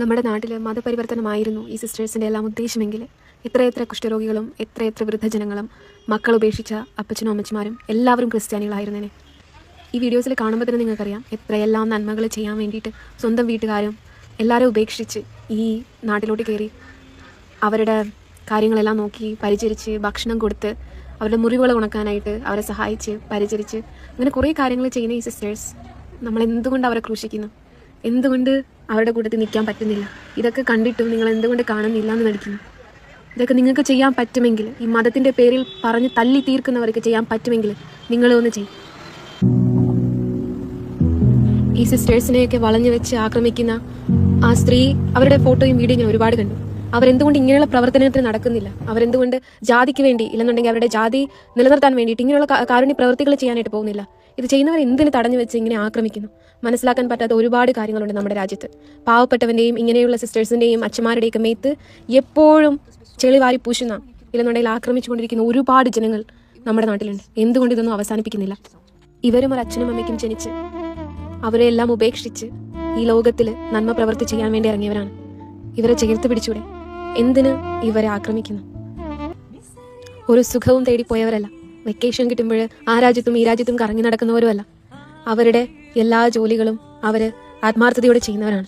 നമ്മുടെ നാട്ടിൽ മതപരിവർത്തനമായിരുന്നു ഈ സിസ്റ്റേഴ്സിന്റെ എല്ലാം ഉദ്ദേശമെങ്കിൽ എത്രയെത്ര കുഷ്ഠരോഗികളും എത്രയെത്ര വൃദ്ധജനങ്ങളും മക്കൾ ഉപേക്ഷിച്ച അപ്പച്ചനും അമ്മച്ചിമാരും എല്ലാവരും ക്രിസ്ത്യാനികളായിരുന്നേനെ. ഈ വീഡിയോസിൽ കാണുമ്പോൾ തന്നെ നിങ്ങൾക്കറിയാം എത്രയെല്ലാം നന്മകൾ ചെയ്യാൻ വേണ്ടിയിട്ട് സ്വന്തം വീട്ടുകാരും എല്ലാവരും ഉപേക്ഷിച്ച് ഈ നാട്ടിലോട്ട് കയറി അവരുടെ കാര്യങ്ങളെല്ലാം നോക്കി പരിചരിച്ച് ഭക്ഷണം കൊടുത്ത് അവരുടെ മുറിവുകൾ ഉണക്കാനായിട്ട് അവരെ സഹായിച്ച് പരിചരിച്ച് അങ്ങനെ കുറേ കാര്യങ്ങൾ ചെയ്യുന്ന ഈ സിസ്റ്റേഴ്സ് നമ്മൾ എന്തുകൊണ്ട് അവരെ ക്രൂശിക്കുന്നു? എന്തുകൊണ്ട് അവരുടെ കൂട്ടത്തിൽ നിൽക്കാൻ പറ്റുന്നില്ല? ഇതൊക്കെ കണ്ടിട്ടും നിങ്ങൾ എന്തുകൊണ്ട് കാണുന്നില്ല എന്ന് നടിക്കുന്നു. ഇതൊക്കെ നിങ്ങൾക്ക് ചെയ്യാൻ പറ്റുമെങ്കിൽ ഈ മതത്തിന്റെ പേരിൽ പറഞ്ഞ് തല്ലി തീർക്കുന്നവർക്ക് ചെയ്യാൻ പറ്റുമെങ്കിൽ നിങ്ങളൊന്ന് ചെയ്യും. ഈ സിസ്റ്റേഴ്സിനെയൊക്കെ വളഞ്ഞു വെച്ച് ആക്രമിക്കുന്ന ആ സ്ത്രീ അവരുടെ ഫോട്ടോയും വീഡിയോയും ഞാൻ ഒരുപാട് കണ്ടു. അവരെന്തുകൊണ്ട് ഇങ്ങനെയുള്ള പ്രവർത്തനത്തിന് നടക്കുന്നില്ല? അവരെന്തുകൊണ്ട് ജാതിക്ക് വേണ്ടി ഇല്ലെന്നുണ്ടെങ്കിൽ അവരുടെ ജാതി നിലനിർത്താൻ വേണ്ടിയിട്ട് ഇങ്ങനെയുള്ള കാരുണ്യ പ്രവൃത്തികൾ ചെയ്യാനായിട്ട് പോകുന്നില്ല? ഇത് ചെയ്യുന്നവർ എന്തിന് തടഞ്ഞു വെച്ച് ഇങ്ങനെ ആക്രമിക്കുന്നു? മനസ്സിലാക്കാൻ പറ്റാത്ത ഒരുപാട് കാര്യങ്ങളുണ്ട് നമ്മുടെ രാജ്യത്ത്. പാവപ്പെട്ടവന്റെയും ഇങ്ങനെയുള്ള സിസ്റ്റേഴ്സിന്റെയും അച്ഛന്മാരുടെയൊക്കെ മേത്ത് എപ്പോഴും ചെളിവാരി പൂശുന്ന ഇല്ലെന്നുണ്ടെങ്കിൽ ആക്രമിച്ചുകൊണ്ടിരിക്കുന്ന ഒരുപാട് ജനങ്ങൾ നമ്മുടെ നാട്ടിലുണ്ട്. എന്തുകൊണ്ട് ഇതൊന്നും അവസാനിപ്പിക്കുന്നില്ല? ഇവരും ഒരു അച്ഛനും അമ്മയ്ക്കും ജനിച്ച് അവരെ എല്ലാം ഉപേക്ഷിച്ച് ഈ ലോകത്തിൽ നന്മ പ്രവർത്തി ചെയ്യാൻ വേണ്ടി ഇറങ്ങിയവരാണ്. ഇവരെ ചേർത്ത് പിടിച്ചൂടെ? എന്തിന് ഇവരെ ആക്രമിക്കുന്നു? ഒരു സുഖവും തേടിപ്പോയവരല്ല. വെക്കേഷൻ കിട്ടുമ്പോൾ ആ രാജ്യത്തും ഈ രാജ്യത്തും കറങ്ങി നടക്കുന്നവരുമല്ല. അവരുടെ എല്ലാ ജോലികളും അവർ ആത്മാർത്ഥതയോടെ ചെയ്യുന്നവരാണ്.